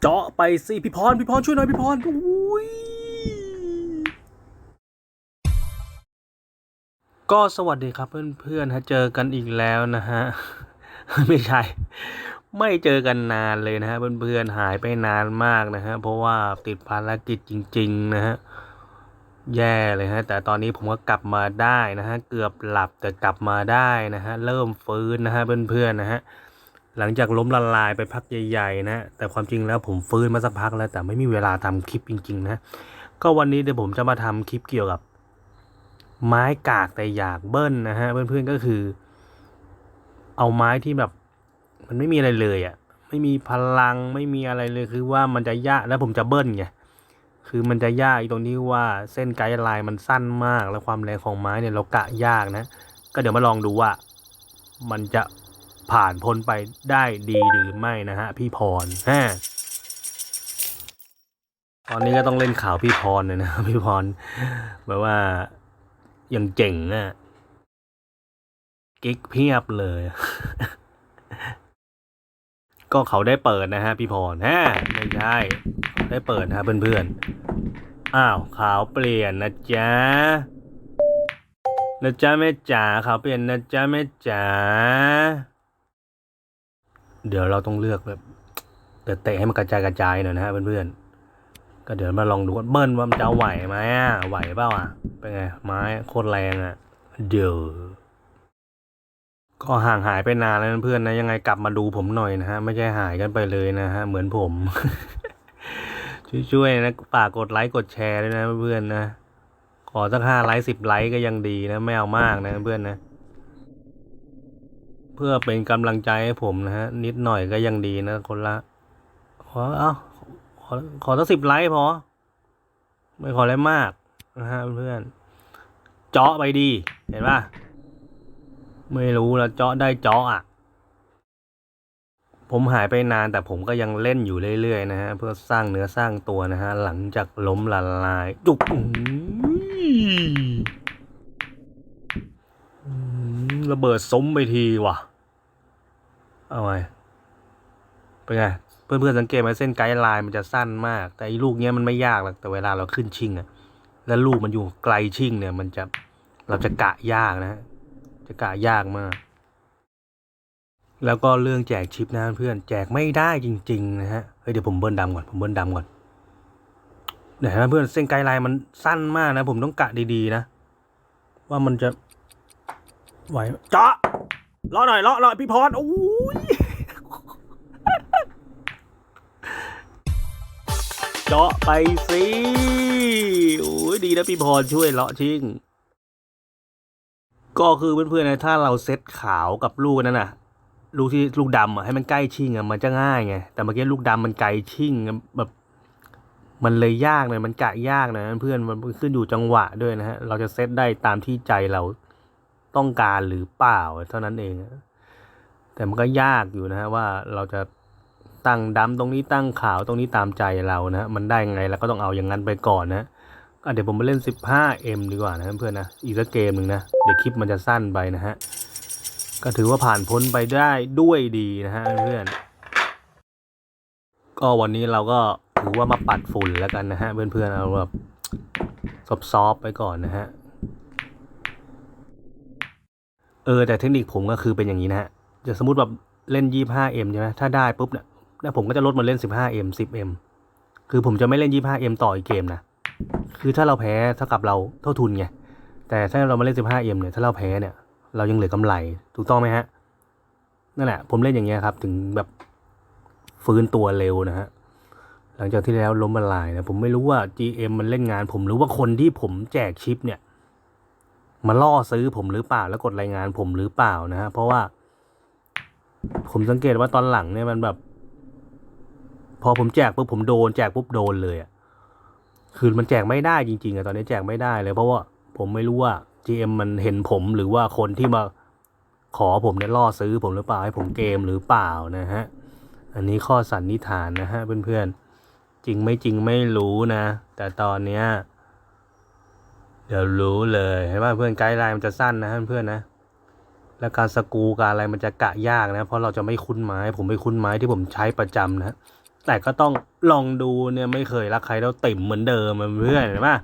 เจาะไปสิพี่พรพี่พรช่วยหน่อยพี่พรอุ้ยก็สวัสดีครับเพื่อนๆฮะเจอกันอีกแล้วนะฮะ ไม่ใช่ ไม่เจอกันนานเลยนะฮะเพื่อนๆหายไปนานมากนะฮะเพราะว่าติดภารกิจจริง ๆ นะฮะแย่เลยฮะ แต่ตอนนี้ผมก็กลับมาได้นะฮะ เกือบหลับแต่กลับมาได้นะฮะ เริ่มฟื้นนะฮะเพื่อนๆนะฮะ หลังจากล้มละลายไปพักใหญ่ๆนะ แต่ความจริงแล้วผมฟื้นมาสักพักแล้ว แต่ไม่มีเวลาทำคลิปจริง ๆ นะ ก็วันนี้เดี๋ยวผมจะมาทำคลิปเกี่ยวกับ ไม้กากแต่อยากเบิ้ลนะฮะเพื่อนๆก็คือ เอาไม้ที่แบบ มันไม่มีอะไรเลยอะ่ะ ไม่มีพลังไม่มีอะไรเลยคือว่ามันจะยากแล้วผมจะเบิ้ลไงคือมันจะยากอีตรงที่ว่าเส้นไกด์ไลน์มันสั้นมาก แล้วความแรงของไม้เนี่ยเรากะยากนะ ก็เดี๋ยวมาลองดูว่า มันจะ ผ่านพ้นไปได้ดีหรือไม่นะฮะพี่พรฮะตอนนี้ก็ต้องเล่นข่าวพี่พรเลยนะพี่พรแบบว่ายังเจ๋งอะกิ๊กเพียบเลย ก็เขาได้เปิดนะฮะพี่พรฮะไม่ใช่ได้เปิดนะฮะเพื่อนๆอ้าวขาวเปลี่ยนนะจ๊ะนะจ๊ะแม่จ๋าขาวเปลี่ยนนะจ๊ะแม่จ๋า เดี๋ยวเราต้องเลือกแบบเตะให้มันกระจายกระจายหน่อยนะฮะเพื่อนๆ ก็เดี๋ยวมาลองดูว่าเบิ้ลว่ามันจะไหวไหมอะไหวเปล่าอะ เป็นไง ไม้โคตรแรงอะ เดี๋ยว ก็ห่างหายไปนานแล้วเพื่อนนะ ยังไงกลับมาดูผมหน่อยนะฮะ ไม่ใช่หายกันไปเลยนะฮะ เหมือนผม ช่วยๆนะฝากกดไลค์กดแชร์ด้วยนะเพื่อนๆนะ ขอสักห้าไลค์สิบไลค์ก็ยังดีนะ ไม่เอามากนะเพื่อนนะ พื่อเป็นกำลังใจให้ผมนะฮะ นิดหน่อยก็ยังดีนะคนละ ขอเอาขอขอสักสิบไลค์พอ ไม่ขออะไรมากนะฮะเพื่อนเจาะไปดี เห็นป่ะไม่รู้ล้วเจาะได้เจาะอะ ผมหายไปนานแต่ผมก็ยังเล่นอยู่เรื่อยๆนะฮะ เพื่อสร้างเนื้อสร้างตัวนะฮะ หลังจากล้มละลาย จุกระเบิดซุ้มไปทีว่ะ เอาไงเป็นไงเพื่อนๆสังเกตไหมเส้นไกด์ไลน์มันจะสั้นมาก แต่อ้ลูกเนี้ยมันไม่ยากหรอกแต่เวลาเราขึ้นชิงอะแล้วลูกมันอยู่ไกลชิงเนี่ย มันจะเราจะกะยากนะฮะจะกะยากมาก แล้วก็เรื่องแจกชิปนะเพื่อนแจกไม่ได้จริง ๆ นะฮะเฮ้ยเดี๋ยวผมเบิ้ลดำก่อนผมเบิ้ลดำก่อนเดี๋ยวนะเพื่อนเส้นไกด์ไลน์มันสั้นมากนะ ผมต้องกะดีๆนะ ว่ามันจะไหวไหมเจาะ รอหน่อยรอหน่อยพี่พรโอ้ยเจาะไปสิโอ้ยดีนะพี่พรช่วยเลาะชิงก็คือเพื่อนๆนะถ้าเราเซตขาวกับลูกนั่นน่ะ ลูกที่ลูกดำอะให้มันใกล้ชิงอะมันจะง่ายไงแต่เมื่อกี้ลูกดำมันไกลชิงแบบมันเลยยากเลยมันกะยากนะเพื่อนมันขึ้นอยู่จังหวะด้วยนะฮะเราจะเซตได้ตามที่ใจเรา ต้องการหรือเปล่าเท่านั้นเอง แต่มันก็ยากอยู่นะฮะว่าเราจะตั้งดำตรงนี้ตั้งขาวตรงนี้ตามใจเรานะมันได้ไงเราก็ต้องเอาอย่างนั้นไปก่อนนะเดี๋ยวผมมาเล่น 15M ดีกว่านะเพื่อนๆนะอีกสักเกมหนึ่งนะเดี๋ยวคลิปมันจะสั้นไปนะฮะก็ถือว่าผ่านพ้นไปได้ด้วยดีนะฮะเพื่อนก็วันนี้เราก็ถือว่ามาปัดฝุ่นแล้วกันนะฮะเพื่อนๆเอาแบบซอฟๆไปก่อนนะฮะ เออแต่เทคนิคผมก็คือเป็นอย่างนี้นะฮะจะสมมติแบบเล่น 25M ใช่ไหมถ้าได้ปุ๊บเนี่ยแล้วผมก็จะลดมาเล่น 15M 10M คือผมจะไม่เล่น 25M ต่ออีกเกมนะคือถ้าเราแพ้เท่ากับเราเท่าทุนไงแต่ถ้าเรามาเล่น 15M เนี่ยถ้าเราแพ้เนี่ยเรายังเหลือกำไรถูกต้องไหมฮะนั่นแหละผมเล่นอย่างเงี้ยครับ ถึงแบบฟื้นตัวเร็วนะฮะหลังจากที่แล้วล้มละลายนะผมไม่รู้ว่า GM มันเล่นงาน ผมหรือว่าคนที่ผมแจกชิปเนี่ย มาล่อซื้อผมหรือเปล่าแล้วกดรายงานผมหรือเปล่านะฮะเพราะว่า ผมสังเกตว่าตอนหลังเนี่ยมันแบบ พอผมแจกปุ๊บผมโดนแจกปุ๊บโดนเลยอะคือมันแจกไม่ได้จริงๆอะตอนนี้แจกไม่ได้เลย เพราะว่าผมไม่รู้ว่า GM มันเห็นผมหรือว่าคนที่มาขอผมเนี่ยล่อซื้อผมหรือเปล่าให้ผมเกมหรือเปล่านะฮะอันนี้ข้อสันนิษฐานนะฮะเพื่อนๆจริงไม่จริงไม่รู้นะ แต่ตอนเนี้ย เดี๋ยวรู้เลยเห็นว่าเพื่อนไกด์ไลน์มันจะสั้นนะเพื่อนๆนะ และการสกูการอะไรมันจะกะยากนะ เพราะเราจะไม่คุ้นไม้ ผมไม่คุ้นไม้ที่ผมใช้ประจำนะ แต่ก็ต้องลองดูเนี่ยไม่เคยรักใครแล้วติ่มเหมือนเดิมอะเพื่อนเห็นปะ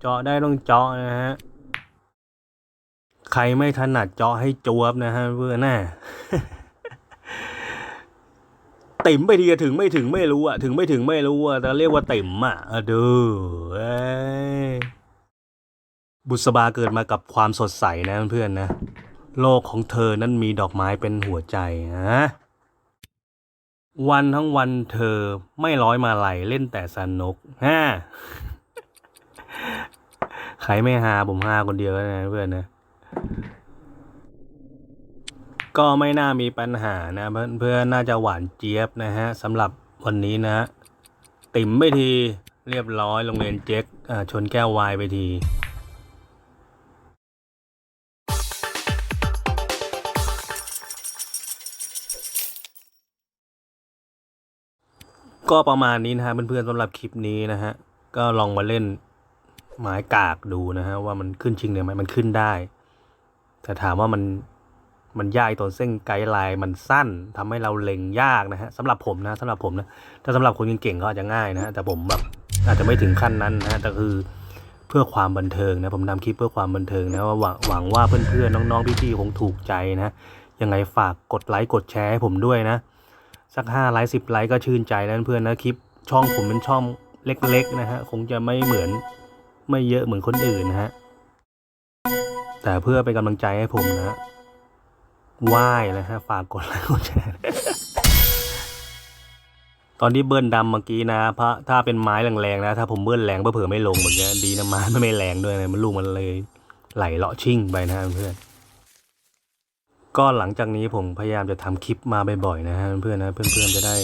เจาะได้ต้องเจาะนะฮะใครไม่ถนัดเจาะให้จวบนะฮะเพื่อนน่ะติ่มไปทีถึงไม่ถึงไม่รู้อะถึงไม่ถึงไม่รู้อะแต่เรียกว่าติ่มอะอดูเอ้ บุษบาเกิดมากับความสดใสนะเพื่อนๆนะ โลกของเธอนั้นมีดอกไม้เป็นหัวใจนะวันทั้งวันเธอไม่ร้อยมาไหลเล่นแต่สนุกฮะใครไม่หาผมหาคนเดียวนะเพื่อนนะ ก็ไม่น่ามีปัญหานะ เพื่อนเพื่อนน่าจะหวานเจี๊ยบนะฮะสำหรับวันนี้นะ ติ่มไปทีเรียบร้อยโรงเรียนเจ๊กชนแก้ววายไปที ก็ประมาณนี้นะฮะเพื่อนๆสำหรับคลิปนี้นะฮะก็ลองมาเล่นไม้กากดูนะฮะว่ามันขึ้นจริงเนี่ยไหมมันขึ้นได้ แต่ถามว่ามันมันยากตอนเส้นไกด์ไลน์มันสั้นทำให้เราเล็งยากนะฮะสำหรับผมนะสำหรับผมนะถ้าสำหรับคนเก่งๆก็อาจจะง่ายนะฮะแต่ผมแบบอาจจะไม่ถึงขั้นนั้นนะฮะแต่คือเพื่อความบันเทิงนะผมทำคลิปเพื่อความบันเทิงนะว่าหวังหวังว่าเพื่อนๆน้องๆพี่ๆคงถูกใจนะยังไงฝากกดไลค์กดแชร์ให้ผมด้วยนะ สักห้าไลค์สิบไลค์ก็ชื่นใจแล้วเพื่อนนะคลิป ช่องผมเป็นช่องเล็กๆนะฮะคงจะไม่เหมือนไม่เยอะเหมือนคนอื่นนะฮะแต่เพื่อเป็นกำลังใจให้ผมนะไหว้นะฮะฝากกดไลค์กดแชร์ตอนที่เบิ้ลดำเมื่อกี้นะเพราะถ้าเป็นไม้แรงๆนะ ถ้าผมเบิ้ลแรงเผื่อไม่ลงเหมือนกันดีนะไม้ไม่ไม่แรงด้วยนะมันลูกมันเลยไหลเลาะชิ่งไปนะเพื่อน ก็หลังจากนี้ผมพยายามจะทำคลิปมาบ่อยๆนะฮะเพื่อนๆนะเพื่อนๆจะได้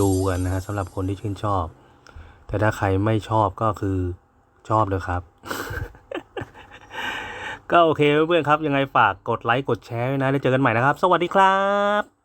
ดูกันนะฮะสำหรับคนที่ชื่นชอบ แต่ถ้าใครไม่ชอบก็คือชอบเลยครับ ก็โอเคเพื่อนๆครับ ยังไงฝากกดไลค์กดแชร์ไว้นะแล้วเจอกันใหม่นะครับ สวัสดีครับ